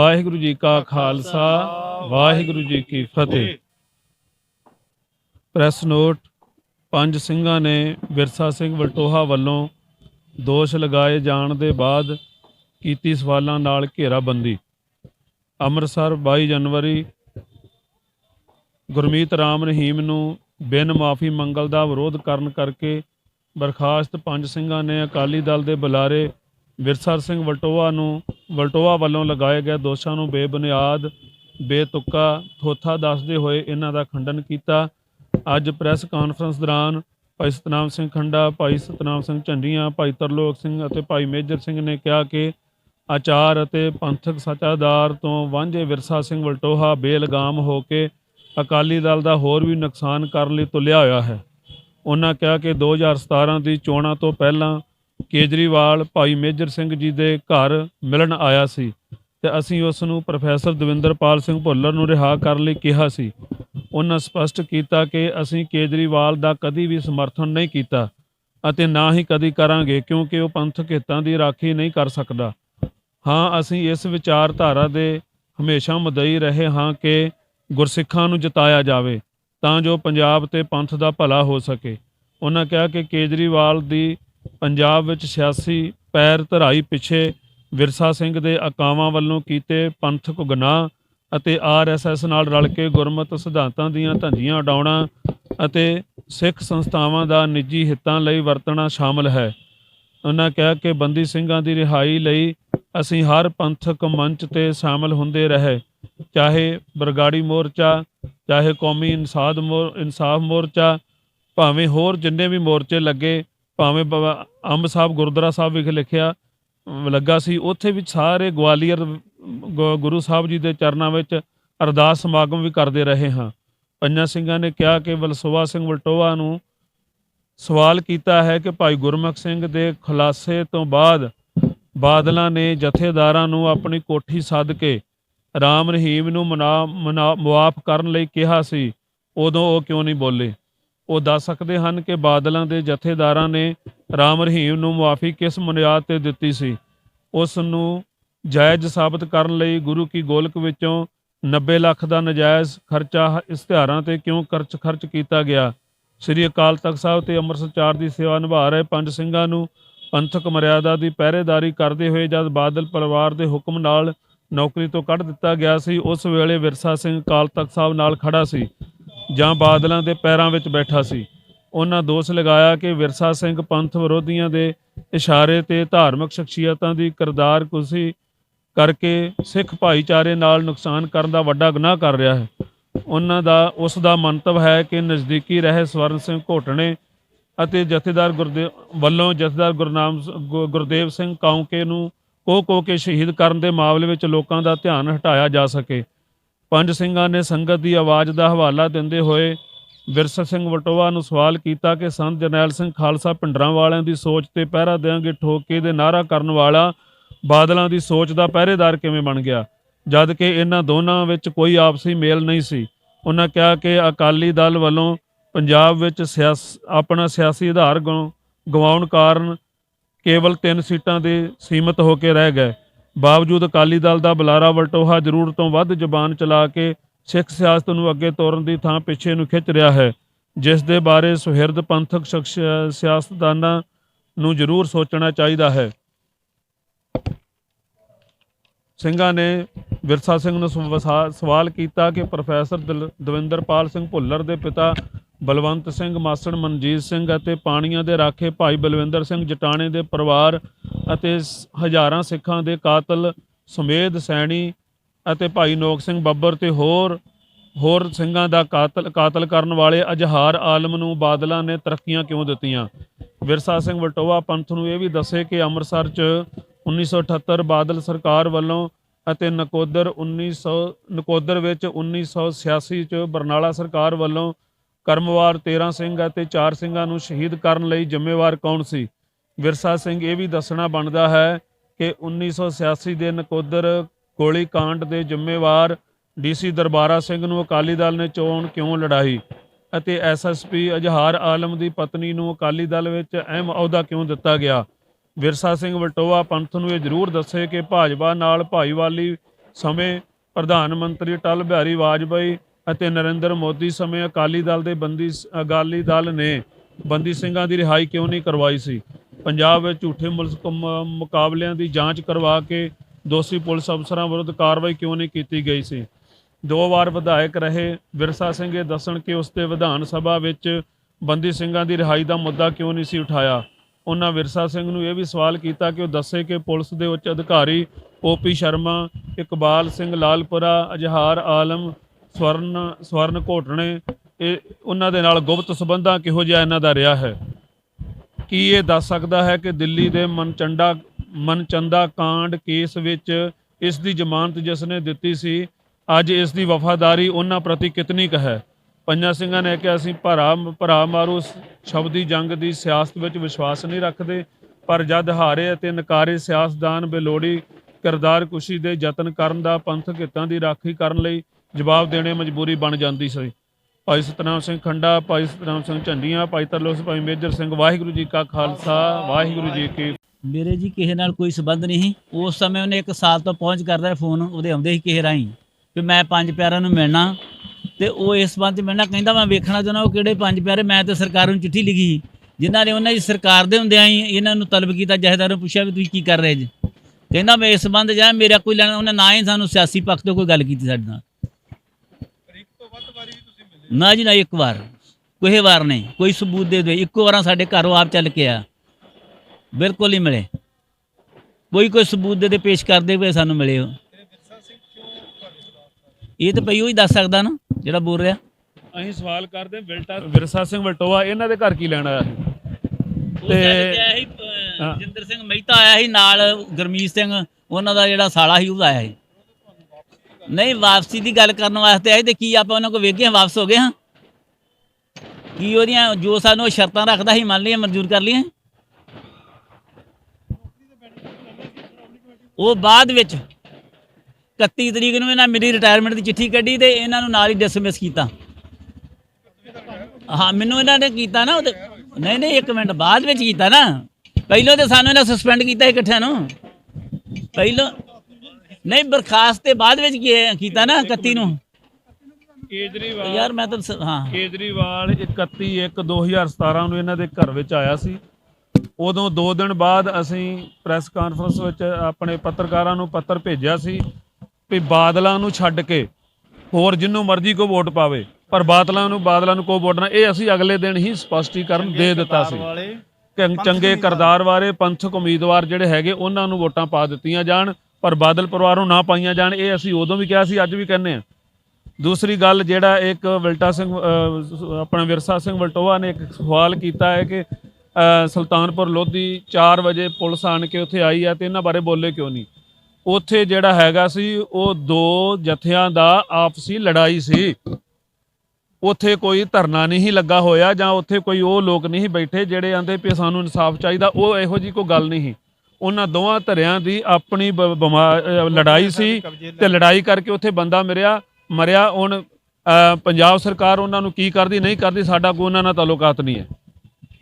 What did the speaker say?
ਵਾਹਿਗੁਰੂ ਜੀ ਕਾ ਖਾਲਸਾ ਵਾਹਿਗੁਰੂ ਜੀ ਕੀ ਫਤਿਹ। Press note ਪੰਜ ਸਿੰਘਾਂ ਨੇ ਵਿਰਸਾ ਸਿੰਘ ਵਲਟੋਹਾ ਵੱਲੋਂ ਦੋਸ਼ ਲਗਾਏ ਜਾਣ ਦੇ ਬਾਅਦ ਕੀਤੀ ਸਵਾਲਾਂ ਨਾਲ ਘੇਰਾਬੰਦੀ। ਅੰਮ੍ਰਿਤਸਰ 22 ਜਨਵਰੀ ਗੁਰਮੀਤ ਰਾਮ ਰਹੀਮ ਨੂੰ ਬਿਨ ਮਾਫੀ ਮੰਗਲ ਦਾ ਵਿਰੋਧ ਕਰਨ ਕਰਕੇ ਬਰਖਾਸਤ ਪੰਜ ਸਿੰਘਾਂ ਨੇ ਅਕਾਲੀ ਦਲ ਦੇ ਬੁਲਾਰੇ ਵਿਰਸਾ ਸਿੰਘ ਵਲਟੋਹਾ ਨੂੰ, ਵਲਟੋਆ ਵੱਲੋਂ ਲਗਾਏ ਗਏ ਦੋਸ਼ਾਂ ਨੂੰ ਬੇਬੁਨਿਆਦ, ਬੇਤੁੱਕਾ ਥੋਥਾ ਦੱਸਦੇ ਹੋਏ ਇਹਨਾਂ ਦਾ ਖੰਡਨ ਕੀਤਾ। ਅੱਜ ਪ੍ਰੈਸ ਕਾਨਫਰੰਸ ਦੌਰਾਨ ਭਾਈ ਸਤਨਾਮ ਸਿੰਘ ਖੰਡਾ, ਭਾਈ ਸਤਨਾਮ ਸਿੰਘ ਝੰਡੀਆਂ, ਭਾਈ ਤਰਲੋਕ ਸਿੰਘ ਅਤੇ ਭਾਈ ਮੇਜਰ ਸਿੰਘ ਨੇ ਕਿਹਾ ਕਿ ਆਚਾਰ ਅਤੇ ਪੰਥਕ ਸੱਚਾਦਾਰ ਤੋਂ ਵਾਂਝੇ ਵਿਰਸਾ ਸਿੰਘ ਵਲਟੋਹਾ ਬੇਲਗਾਮ ਹੋ ਕੇ ਅਕਾਲੀ ਦਲ ਦਾ ਹੋਰ ਵੀ ਨੁਕਸਾਨ ਕਰਨ ਲਈ ਤੁਲਿਆ ਹੋਇਆ ਹੈ। ਉਹਨਾਂ ਕਿਹਾ ਕਿ 2017 ਦੀ ਚੋਣਾਂ ਤੋਂ ਪਹਿਲਾਂ ਕੇਜਰੀਵਾਲ ਭਾਈ ਮੇਜਰ ਸਿੰਘ ਜੀ ਦੇ ਘਰ ਮਿਲਣ ਆਇਆ ਸੀ ਤੇ ਅਸੀਂ ਉਸ ਨੂੰ ਪ੍ਰੋਫੈਸਰ ਦਵਿੰਦਰਪਾਲ ਸਿੰਘ ਭੁੱਲਰ ਨੂੰ ਰਿਹਾ ਕਰਨ ਲਈ ਕਿਹਾ ਸੀ। ਉਹਨਾਂ ਸਪਸ਼ਟ ਕੀਤਾ ਕਿ ਅਸੀਂ ਕੇਜਰੀਵਾਲ ਦਾ ਕਦੀ ਵੀ ਸਮਰਥਨ ਨਹੀਂ ਕੀਤਾ ਅਤੇ ਨਾ ਹੀ ਕਦੀ ਕਰਾਂਗੇ ਕਿਉਂਕਿ ਉਹ ਪੰਥਕ ਹਿੱਤਾਂ ਦੀ ਰਾਖੀ ਨਹੀਂ ਕਰ ਸਕਦਾ। ਹਾਂ, ਅਸੀਂ ਇਸ ਵਿਚਾਰਧਾਰਾ ਦੇ ਹਮੇਸ਼ਾ ਮਦਈ ਰਹੇ ਹਾਂ ਕਿ ਗੁਰਸਿੱਖਾਂ ਨੂੰ ਜਿਤਾਇਆ ਜਾਵੇ ਤਾਂ ਜੋ ਪੰਜਾਬ ਤੇ ਪੰਥ ਦਾ ਭਲਾ ਹੋ ਸਕੇ। ਉਹਨਾਂ ਕਿਹਾ ਕਿ ਕੇਜਰੀਵਾਲ ਦੀ ਪੰਜਾਬ ਵਿੱਚ ਸਿਆਸੀ ਪੈਰ ਧਰਾਈ ਪਿੱਛੇ ਵਿਰਸਾ ਸਿੰਘ ਦੇ ਅਕਾਵਾਂ ਵੱਲੋਂ ਕੀਤੇ ਪੰਥਕ ਗੁਨਾਹ ਅਤੇ ਆਰਐਸਐਸ ਨਾਲ ਰਲ ਕੇ ਗੁਰਮਤਿ ਸਿਧਾਂਤਾਂ ਦੀਆਂ ਧੰਜੀਆਂ ਉਡਾਉਣਾ ਅਤੇ ਸਿੱਖ ਸੰਸਥਾਵਾਂ ਦਾ ਨਿੱਜੀ ਹਿੱਤਾਂ ਲਈ ਵਰਤਣਾ ਸ਼ਾਮਲ ਹੈ। ਉਹਨਾਂ ਕਿਹਾ ਕਿ ਬੰਦੀ ਸਿੰਘਾਂ ਦੀ ਰਿਹਾਈ ਲਈ ਅਸੀਂ ਹਰ ਪੰਥਕ ਮੰਚ ਤੇ ਸ਼ਾਮਲ ਹੁੰਦੇ ਰਹੇ, ਚਾਹੇ ਬਰਗਾੜੀ ਮੋਰਚਾ, ਚਾਹੇ ਕੌਮੀ ਇਨਸਾਫ ਮੋਰ ਇਨਸਾਫ ਮੋਰਚਾ, ਭਾਵੇਂ ਹੋਰ ਜਿੰਨੇ ਵੀ ਮੋਰਚੇ ਲੱਗੇ ਭਾਵੇਂ ਬਾਬਾ ਅੰਬ ਸਾਹਿਬ ਗੁਰਦੁਆਰਾ ਸਾਹਿਬ ਵਿਖੇ ਲਿਖਿਆ ਲੱਗਾ ਸੀ, ਉੱਥੇ ਵੀ ਸਾਰੇ ਗਵਾਲੀਅਰ ਗੁਰੂ ਸਾਹਿਬ ਜੀ ਦੇ ਚਰਨਾਂ ਵਿੱਚ ਅਰਦਾਸ ਸਮਾਗਮ ਵੀ ਕਰਦੇ ਰਹੇ ਹਾਂ। ਪੰਜਾਂ ਸਿੰਘਾਂ ਨੇ ਕਿਹਾ ਕਿ ਵਲਸੋਆ ਸਿੰਘ ਵਲਟੋਆ ਨੂੰ ਸਵਾਲ ਕੀਤਾ ਹੈ ਕਿ ਭਾਈ ਗੁਰਮੁਖ ਸਿੰਘ ਦੇ ਖੁਲਾਸੇ ਤੋਂ ਬਾਅਦ ਬਾਦਲਾਂ ਨੇ ਜਥੇਦਾਰਾਂ ਨੂੰ ਆਪਣੀ ਕੋਠੀ ਸੱਦ ਕੇ ਰਾਮ ਰਹੀਮ ਨੂੰ ਮਨਾ ਮਨਾ- ਮੁਆਫ ਕਰਨ ਲਈ ਕਿਹਾ ਸੀ, ਉਦੋਂ ਉਹ ਕਿਉਂ ਨਹੀਂ ਬੋਲੇ? ਉਹ ਦੱਸ ਸਕਦੇ ਹਨ ਕਿ ਬਾਦਲਾਂ ਦੇ ਜਥੇਦਾਰਾਂ ਨੇ ਰਾਮ ਰਹੀਮ ਨੂੰ ਮੁਆਫੀ ਕਿਸ ਬੁਨਿਆਦ ਤੇ ਦਿੱਤੀ ਸੀ? ਉਸ ਨੂੰ ਜਾਇਜ਼ ਸਾਬਤ ਕਰਨ ਲਈ ਗੁਰੂ ਕੀ ਗੋਲਕ ਵਿੱਚੋਂ 90 ਲੱਖ ਦਾ ਨਜਾਇਜ਼ ਖਰਚਾ ਇਸ਼ਤਿਹਾਰਾਂ ਤੇ ਕਿਉਂ ਖਰਚ ਖਰਚ ਕੀਤਾ ਗਿਆ? ਸ੍ਰੀ ਅਕਾਲ ਤਖਤ ਸਾਹਿਬ ਤੇ ਅੰਮ੍ਰਿਤਸਰ ਚਾਰ ਦੀ ਸੇਵਾ ਨਿਭਾ ਰਹੇ ਪੰਜ ਸਿੰਘਾਂ ਨੂੰ ਪੰਥਕ ਮਰਿਆਦਾ ਦੀ ਪਹਿਰੇਦਾਰੀ ਕਰਦੇ ਹੋਏ ਜਦ ਬਾਦਲ ਪਰਿਵਾਰ ਦੇ ਹੁਕਮ ਨਾਲ ਨੌਕਰੀ ਤੋਂ ਕੱਢ ਦਿੱਤਾ ਗਿਆ ਸੀ, ਉਸ ਵੇਲੇ ਵਿਰਸਾ ਸਿੰਘ ਅਕਾਲ ਤਖਤ ਸਾਹਿਬ ਨਾਲ ਖੜਾ ਸੀ। ਜਾਂ ਬਾਦਲਾਂ ਦੇ ਪੈਰਾਂ ਵਿੱਚ ਬੈਠਾ ਸੀ। ਉਹਨਾਂ ਦੋਸ਼ ਲਗਾਇਆ ਕਿ ਵਿਰਸਾ ਸਿੰਘ ਪੰਥ ਵਿਰੋਧੀਆਂ ਦੇ ਇਸ਼ਾਰੇ ਤੇ ਧਾਰਮਿਕ ਸ਼ਖਸੀਅਤਾਂ ਦੀ ਕਿਰਦਾਰ ਕੁਸੀ ਕਰਕੇ ਸਿੱਖ ਭਾਈਚਾਰੇ ਨਾਲ ਨੁਕਸਾਨ ਕਰਨ ਦਾ ਵੱਡਾ ਗੁਨਾਹ ਕਰ ਰਿਹਾ ਹੈ। ਉਹਨਾਂ ਦਾ, ਉਸ ਦਾ ਮੰਤਵ ਹੈ ਕਿ ਨਜ਼ਦੀਕੀ ਰਹੇ ਸਵਰਨ ਸਿੰਘ ਘੋਟਣੇ ਅਤੇ ਜਥੇਦਾਰ ਗੁਰਦੇਵ ਵੱਲੋਂ ਜਥੇਦਾਰ ਗੁਰਨਾਮ ਗੁ- ਗੁਰਦੇਵ ਸਿੰਘ ਕਾਉਂਕੇ ਨੂੰ ਕੋ ਕੋ ਕੇ ਸ਼ਹੀਦ ਕਰਨ ਦੇ ਮਾਮਲੇ ਵਿੱਚ ਲੋਕਾਂ ਦਾ ਧਿਆਨ ਹਟਾਇਆ ਜਾ ਸਕੇ। ਪੰਜ ਸਿੰਘਾਂ ਨੇ ਸੰਗਤ ਦੀ ਆਵਾਜ਼ ਦਾ ਹਵਾਲਾ ਦਿੰਦੇ ਹੋਏ ਵਿਰਸਾ ਸਿੰਘ ਵਟੋਆ ਨੂੰ ਸਵਾਲ ਕੀਤਾ ਕਿ ਸੰਤ ਜਰਨੈਲ ਸਿੰਘ ਖਾਲਸਾ ਪਿੰਡਰਾਂ ਵਾਲਿਆਂ ਦੀ ਸੋਚ ਤੇ ਪਹਿਰਾ ਦੇਾਂਗੇ ਠੋਕੇ ਦੇ ਨਾਰਾ ਕਰਨ ਵਾਲਾ ਬਾਦਲਾਂ ਦੀ ਸੋਚ ਦਾ ਪਹਿਰੇਦਾਰ ਕਿਵੇਂ ਬਣ ਗਿਆ? ਜਦ ਕਿ ਇਹਨਾਂ ਦੋਨਾਂ ਵਿੱਚ ਕੋਈ ਆਪਸੀ ਮੇਲ ਨਹੀਂ ਸੀ। ਉਹਨਾਂ ਕਿਹਾ ਕਿ ਅਕਾਲੀ ਦਲ ਵੱਲੋਂ ਪੰਜਾਬ ਵਿੱਚ ਸਿਆਸ, ਆਪਣਾ ਸਿਆਸੀ ਆਧਾਰ ਗਉ- ਗਵਾਉਣ ਕਾਰਨ ਕੇਵਲ ਤਿੰਨ ਸੀਟਾਂ ਦੇ ਸੀਮਤ ਹੋ ਕੇ ਰਹਿ ਗਏ। ਬਾਵਜੂਦ ਅਕਾਲੀ ਦਲ ਦਾ ਬੁਲਾਰਾ ਵਲਟੋਹਾ ਜ਼ਰੂਰ ਤੋਂ ਵੱਧ ਜ਼ਬਾਨ ਚਲਾ ਕੇ ਸਿੱਖ ਸਿਆਸਤ ਨੂੰ ਅੱਗੇ ਤੋਰਨ ਦੀ ਥਾਂ ਪਿੱਛੇ ਨੂੰ ਖਿੱਚ ਰਿਹਾ ਹੈ, ਜਿਸ ਦੇ ਬਾਰੇ ਸੁਹਿਰਦ ਪੰਥਕ ਸਿਆਸਤਦਾਨਾਂ ਨੂੰ ਜ਼ਰੂਰ ਸੋਚਣਾ ਚਾਹੀਦਾ ਹੈ। ਸਿੰਘਾਂ ਨੇ ਵਿਰਸਾ ਸਿੰਘ ਨੂੰ ਸਵਾਲ ਕੀਤਾ ਕਿ ਪ੍ਰੋਫੈਸਰ ਦਲ- ਦਵਿੰਦਰਪਾਲ ਸਿੰਘ ਭੁੱਲਰ ਦੇ ਪਿਤਾ ਬਲਵੰਤ ਸਿੰਘ, ਮਾਸੜ ਮਨਜੀਤ ਸਿੰਘ ਅਤੇ ਪਾਣੀਆਂ ਦੇ ਰਾਖੇ ਭਾਈ ਬਲਵਿੰਦਰ ਸਿੰਘ ਜਟਾਣੇ ਦੇ ਪਰਿਵਾਰ ਅਤੇ ਸ- ਹਜ਼ਾਰਾਂ ਸਿੱਖਾਂ ਦੇ ਕਾਤਲ ਸੁਮੇਧ ਸੈਣੀ ਅਤੇ ਭਾਈ ਨੋਕ ਸਿੰਘ ਬੱਬਰ ਤੇ ਹੋਰ ਹੋਰ ਸਿੰਘਾਂ ਦਾ ਕਾਤਲ ਕਾਤਲ ਕਰਨ ਵਾਲੇ ਅਜਹਾਰ ਆਲਮ ਨੂੰ ਬਾਦਲਾਂ ਨੇ ਤਰੱਕੀਆਂ ਕਿਉਂ ਦਿੱਤੀਆਂ? ਵਿਰਸਾ ਸਿੰਘ ਵਟੋਆ ਪੰਥ ਨੂੰ ਇਹ ਵੀ ਦੱਸੇ ਕਿ ਅੰਮ੍ਰਿਤਸਰ 'ਚ 1978 ਬਾਦਲ ਸਰਕਾਰ ਵੱਲੋਂ ਅਤੇ ਨਕੋਦਰ 1900 ਨਕੋਦਰ ਵਿੱਚ 1986 'ਚ ਬਰਨਾਲਾ ਸਰਕਾਰ ਵੱਲੋਂ ਕਰਮਵਾਰ 13 ਸਿੰਘ ਅਤੇ 4 ਸਿੰਘਾਂ ਨੂੰ ਸ਼ਹੀਦ ਕਰਨ ਲਈ ਜ਼ਿੰਮੇਵਾਰ ਕੌਣ ਸੀ? ਵਿਰਸਾ ਸਿੰਘ, ਇਹ ਵੀ ਦੱਸਣਾ ਬਣਦਾ ਹੈ ਕਿ 1986 ਦੇ ਨਕੋਦਰ ਗੋਲੀ ਕਾਂਡ ਦੇ ਜ਼ਿੰਮੇਵਾਰ ਡੀਸੀ ਦਰਬਾਰਾ ਸਿੰਘ ਨੂੰ ਅਕਾਲੀ ਦਲ ਨੇ ਚੋਣ ਕਿਉਂ ਲੜਾਈ? ਅਤੇ ਐਸਐਸਪੀ ਅਜਹਾਰ ਆਲਮ ਦੀ ਪਤਨੀ ਨੂੰ ਅਕਾਲੀ ਦਲ ਵਿੱਚ ਅਹਿਮ ਅਹੁਦਾ ਕਿਉਂ ਦਿੱਤਾ ਗਿਆ? ਵਿਰਸਾ ਸਿੰਘ ਵਟੋਆ ਪੰਥ ਨੂੰ ਇਹ ਜ਼ਰੂਰ ਦੱਸੇ ਕਿ ਭਾਜਪਾ ਨਾਲ ਭਾਈਵਾਲੀ ਸਮੇਂ ਪ੍ਰਧਾਨ ਮੰਤਰੀ ਅਟਲ ਬਿਹਾਰੀ ਵਾਜਪਾਈ ਅਤੇ ਨਰਿੰਦਰ ਮੋਦੀ ਸਮੇਂ ਅਕਾਲੀ ਦਲ ਦੇ ਬੰਦੀ ਅਕਾਲੀ ਦਲ ਨੇ ਬੰਦੀ ਸਿੰਘਾਂ ਦੀ ਰਿਹਾਈ ਕਿਉਂ ਨਹੀਂ ਕਰਵਾਈ ਸੀ? ਪੰਜਾਬ ਵਿੱਚ ਝੂਠੇ ਮੁਲਕ ਮੁਕਾਬਲਿਆਂ ਦੀ ਜਾਂਚ ਕਰਵਾ ਕੇ ਦੋਸ਼ੀ ਪੁਲਿਸ ਅਫਸਰਾਂ ਵਿਰੁੱਧ ਕਾਰਵਾਈ ਕਿਉਂ ਨਹੀਂ ਕੀਤੀ ਗਈ ਸੀ? ਦੋ ਵਾਰ ਵਿਧਾਇਕ ਰਹੇ ਵਿਰਸਾ ਸਿੰਘ ਇਹ ਦੱਸਣ ਕਿ ਉਸ ਤੇ ਵਿਧਾਨ ਸਭਾ ਵਿੱਚ ਬੰਦੀ ਸਿੰਘਾਂ ਦੀ ਰਿਹਾਈ ਦਾ ਮੁੱਦਾ ਕਿਉਂ ਨਹੀਂ ਸੀ ਉਠਾਇਆ? ਉਹਨਾਂ ਵਿਰਸਾ ਸਿੰਘ ਨੂੰ ਇਹ ਵੀ ਸਵਾਲ ਕੀਤਾ ਕਿ ਉਹ ਦੱਸੇ ਕਿ ਪੁਲਿਸ ਦੇ ਉੱਚ ਅਧਿਕਾਰੀ ਓਪੀ ਸ਼ਰਮਾ, ਇਕਬਾਲ ਸਿੰਘ ਲਾਲਪੁਰਾ, ਅਜਹਾਰ ਆਲਮ ਸਵਰਨ ਸਵਰਨ ਘੋਟਣੇ, ਇਹ ਉਹਨਾਂ ਦੇ ਨਾਲ ਗੁਪਤ ਸਬੰਧਾਂ ਕਿਹੋ ਜਿਹਾ ਇਹਨਾਂ ਦਾ ਰਿਹਾ ਹੈ? ਕੀ ਇਹ ਦੱਸ ਸਕਦਾ ਹੈ ਕਿ ਦਿੱਲੀ ਦੇ ਮਨਚੰਡਾ, ਮਨਚੰਦਾ ਕਾਂਡ ਕੇਸ ਵਿੱਚ ਇਸ ਦੀ ਜ਼ਮਾਨਤ ਜਿਸ ਨੇ ਦਿੱਤੀ ਸੀ, ਅੱਜ ਇਸ ਦੀ ਵਫਾਦਾਰੀ ਉਹਨਾਂ ਪ੍ਰਤੀ ਕਿਤਨੀ ਕੁ ਹੈ? ਪੰਜਾ ਸਿੰਘਾਂ ਨੇ ਕਿਹਾ ਅਸੀਂ ਭਰਾ ਭਰਾ ਮਾਰੂ ਸ਼ਬਦੀ ਜੰਗ ਦੀ ਸਿਆਸਤ ਵਿੱਚ ਵਿਸ਼ਵਾਸ ਨਹੀਂ ਰੱਖਦੇ, ਪਰ ਜਦ ਹਾਰੇ ਅਤੇ ਨਕਾਰੇ ਸਿਆਸਤਦਾਨ, ਬੇਲੋੜੀ ਕਿਰਦਾਰ ਕੁਸ਼ੀ ਦੇ ਯਤਨ ਕਰਨ ਦਾ ਪੰਥਕ ਹਿੱਤਾਂ ਦੀ ਰਾਖੀ ਕਰਨ ਲਈ ਜਵਾਬ ਦੇਣੇ ਮਜਬੂਰੀ ਬਣ ਜਾਂਦੀ ਸੀ। ਭਾਈ ਸਤਨਾਮ ਸਿੰਘ ਖੰਡਾ ਭਾਈ ਸਤਨਾਮ ਸਿੰਘ ਝੰਡੀਆਂ ਭਾਈ ਤਰਲੋਕ ਸਿੰਘ, ਭਾਈ ਮੇਜਰ ਸਿੰਘ ਵਾਹਿਗੁਰੂ ਜੀ ਕਾ ਖਾਲਸਾ ਵਾਹਿਗੁਰੂ ਜੀ ਕੀ ਮੇਰੇ ਜੀ ਕਿਸੇ ਨਾਲ ਕੋਈ ਸਬੰਧ ਨਹੀਂ ਉਸ ਸਮੇਂ ਉਹਨੇ ਇੱਕ ਸਾਲ ਤੋਂ ਪਹੁੰਚ ਕਰਦਾ ਫੋਨ ਉਹਦੇ ਆਉਂਦੇ ਸੀ ਕਿਸੇ ਰਾਹੀਂ ਕਿ ਮੈਂ ਪੰਜ ਪਿਆਰਿਆਂ ਨੂੰ ਮਿਲਣਾ। ਤੇ ਉਹ ਇਸ ਸੰਬੰਧ 'ਚ ਕਹਿੰਦਾ ਮੈਂ ਵੇਖਣਾ ਚਾਹੁੰਦਾ ਉਹ ਕਿਹੜੇ ਪੰਜ ਪਿਆਰੇ ਮੈਂ ਤੇ ਸਰਕਾਰ ਨੂੰ ਚਿੱਠੀ ਲਿਖੀ ਸੀ, ਜਿਨ੍ਹਾਂ ਨੇ ਉਹਨਾਂ ਦੀ ਸਰਕਾਰ ਦੇ ਹੁੰਦਿਆਂ ਹੀ ਇਹਨਾਂ ਨੂੰ ਤਲਬ ਕੀਤਾ ਜਹੇਦਾਰ ਨੂੰ ਪੁੱਛਿਆ ਵੀ ਤੁਸੀਂ ਕੀ ਕਰ ਰਹੇ ਜੀ। ਕਹਿੰਦਾ ਮੈਂ ਇਸ ਸੰਬੰਧ ਜਾਂ ਮੇਰਾ ਕੋਈ ਲੈਣਾ ਉਹਨੇ ਨਾ ਹੀ ਸਾਨੂੰ ਸਿਆਸੀ ਪੱਖ ਤੋਂ ਕੋਈ ਗੱਲ ਕੀਤੀ ਸਾਡੇ ਨਾਲ। ਨਾ ਜੀ ਨਾ ਇੱਕ ਵਾਰ। ਕੋਈ ਵਾਰ ਨਹੀਂ। ਕੋਈ ਸਬੂਤ ਦੇ ਦੇ ਇੱਕੋ ਵਾਰਾਂ ਸਾਡੇ ਘਰੋਂ ਆਪ ਚੱਲ ਕੇ ਆ। ਬਿਲਕੁਲ ਨਹੀਂ ਮਿਲੇ। ਕੋਈ ਕੋਈ ਸਬੂਤ ਦੇ ਦੇ ਪੇਸ਼ ਕਰਦੇ ਹੋਏ ਸਾਨੂੰ ਮਿਲੇ ਹੋ ਇਹ ਤਾਂ ਪਈ ਉਹ ਹੀ ਦੱਸ ਸਕਦਾ ਨਾ ਜਿਹੜਾ ਬੋਲ ਰਿਹਾ। ਅਸੀਂ ਸਵਾਲ ਕਰਦੇ ਵਿਲਟਾ ਵਿਰਸਾ ਸਿੰਘ ਵਲਟੋਆ ਇਹਨਾਂ ਦੇ ਘਰ ਕੀ ਲੈਣ ਆਇਆ ਸੀ? ਤੇ। ਜਿੰਦਰ ਸਿੰਘ ਮਹਿਤਾ ਆਇਆ ਸੀ ਨਾਲ ਗਰਮੀਤ ਸਿੰਘ ਉਹਨਾਂ ਦਾ ਜਿਹੜਾ ਸਾਲਾ ਸੀ ਉਹ ਆਇਆ ਸੀ। ਨਹੀਂ ਵਾਪਸੀ ਦੀ ਗੱਲ ਕਰਨ ਵਾਸਤੇ ਆਏ ਤੇ ਕੀ ਆਪਾਂ ਉਹਨਾਂ ਕੋਲ ਵੇਖੇ ਹਾਂ, ਵਾਪਸ ਹੋ ਗਏ ਹਾਂ? ਕੀ ਉਹਦੀਆਂ ਜੋ ਸਾਨੂੰ ਉਹ ਸ਼ਰਤਾਂ ਰੱਖਦਾ ਸੀ ਮੰਨ ਲਈਆਂ ਮਨਜ਼ੂਰ ਕਰ ਲਈਆਂ? ਉਹ ਬਾਅਦ ਵਿੱਚ 31 ਤਰੀਕ ਨੂੰ ਇਹਨਾਂ ਮੇਰੀ ਰਿਟਾਇਰਮੈਂਟ ਦੀ ਚਿੱਠੀ ਕੱਢੀ ਤੇ ਇਹਨਾਂ ਨੂੰ ਨਾਲ ਹੀ ਡਿਸਮਿਸ ਕੀਤਾ। ਹਾਂ ਮੈਨੂੰ ਇਹਨਾਂ ਨੇ ਕੀਤਾ ਨਾ ਉਹਦੇ ਨਹੀਂ ਨਹੀਂ ਇੱਕ ਮਿੰਟ ਬਾਅਦ ਵਿੱਚ ਕੀਤਾ ਨਾ। ਪਹਿਲਾਂ ਤੇ ਸਾਨੂੰ ਇਹਨਾਂ ਸਸਪੈਂਡ ਕੀਤਾ ਸੀ ਇਕੱਠਿਆਂ ਨੂੰ। ਪਹਿਲਾਂ ਨਹੀਂ ਬਰਖਾਸਤ ਤੇ ਬਾਅਦ ਵਿੱਚ ਕੀ- ਕੀਤਾ ਨਾ 31 ਨੂੰ? ਕੇਜਰੀਵਾਲ। ਯਾਰ ਮੈਂ ਤਾਂ ਹਾਂ। ਕੇਜਰੀਵਾਲ 31 1 2017 ਨੂੰ ਇਹਨਾਂ ਦੇ ਘਰ ਵਿੱਚ ਆਇਆ ਸੀ। ਉਦੋਂ 2 ਦਿਨ ਬਾਅਦ ਅਸੀਂ ਪ੍ਰੈਸ ਕਾਨਫਰੰਸ ਵਿੱਚ ਆਪਣੇ ਪੱਤਰਕਾਰਾਂ ਨੂੰ ਪੱਤਰ ਭੇਜਿਆ ਸੀ ਵੀ ਬਾਦਲਾਂ ਨੂੰ ਛੱਡ ਕੇ ਹੋਰ ਜਿੰਨੂੰ ਮਰਜ਼ੀ ਕੋ ਵੋਟ ਪਾਵੇ ਪਰ ਬਾਦਲਾਂ ਨੂੰ ਬਾਦਲਾਂ ਨੂੰ ਕੋ ਵੋਟ ਨਾ ਇਹ ਅਸੀਂ ਅਗਲੇ ਦਿਨ ਹੀ ਸਪਸ਼ਟੀਕਰਨ ਦੇ ਦਿੱਤਾ ਸੀ। ਕਿ ਚੰਗੇ ਕਰਦਾਰ ਵਾਲੇ ਪੰਥਕ ਉਮੀਦਵਾਰ ਜਿਹੜੇ ਹੈਗੇ ਉਹਨਾਂ ਨੂੰ ਵੋਟਾਂ ਪਾ ਦਿੱਤੀਆਂ ਜਾਣ। ਪਰ ਬਾਦਲ ਪਰਿਵਾਰ ਨੂੰ ਨਾ ਪਾਈਆਂ ਜਾਣ, ਇਹ ਅਸੀਂ ਉਦੋਂ ਵੀ ਕਿਹਾ ਸੀ, ਅੱਜ ਵੀ ਕਹਿੰਦੇ ਆ ਦੂਸਰੀ ਗੱਲ ਜਿਹੜਾ ਇੱਕ ਵਿਲਟਾ ਸਿੰਘ ਆਪਣਾ ਵਿਰਸਾ ਸਿੰਘ ਵਲਟੋਆ ਨੇ ਇੱਕ ਸਵਾਲ ਕੀਤਾ ਹੈ ਕਿ ਸੁਲਤਾਨਪੁਰ ਲੋਧੀ 4 ਵਜੇ ਪੁਲਿਸ ਆਣ ਕੇ ਉੱਥੇ ਆਈ ਹੈ ਤੇ ਇਹਨਾਂ ਬਾਰੇ ਬੋਲੇ ਕਿਉਂ ਨਹੀਂ? ਉੱਥੇ ਜਿਹੜਾ ਹੈਗਾ ਸੀ, ਉਹ ਦੋ ਜਥਿਆਂ ਦਾ ਆਪਸੀ ਲੜਾਈ ਸੀ। ਉੱਥੇ ਕੋਈ ਧਰਨਾ ਨਹੀਂ ਲੱਗਾ ਹੋਇਆ ਜਾਂ ਉੱਥੇ ਕੋਈ ਉਹ ਲੋਕ ਨਹੀਂ ਬੈਠੇ ਜਿਹੜੇ ਆਂਦੇ ਵੀ ਸਾਨੂੰ ਇਨਸਾਫ ਚਾਹੀਦਾ, ਉਹ ਇਹੋ ਜੀ ਕੋਈ ਗੱਲ ਨਹੀਂ ਉਹਨਾਂ ਦੋਵਾਂ ਧਰਿਆਂ ਦੀ ਆਪਣੀ ਬ- ਬਿਮਾ- ਲੜਾਈ ਸੀ ਤੇ ਲੜਾਈ ਕਰਕੇ ਉੱਥੇ ਬੰਦਾ ਮਰਿਆ ਮਰਿਆ ਹੁਣ ਅਹ, ਪੰਜਾਬ ਸਰਕਾਰ ਉਹਨਾਂ ਨੂੰ ਕੀ ਕਰਦੀ ਨਹੀਂ ਕਰਦੀ ਸਾਡਾ ਕੋਈ ਉਹਨਾਂ ਨਾਲ ਤਾਲੁਕਾਤ ਨਹੀਂ ਹੈ।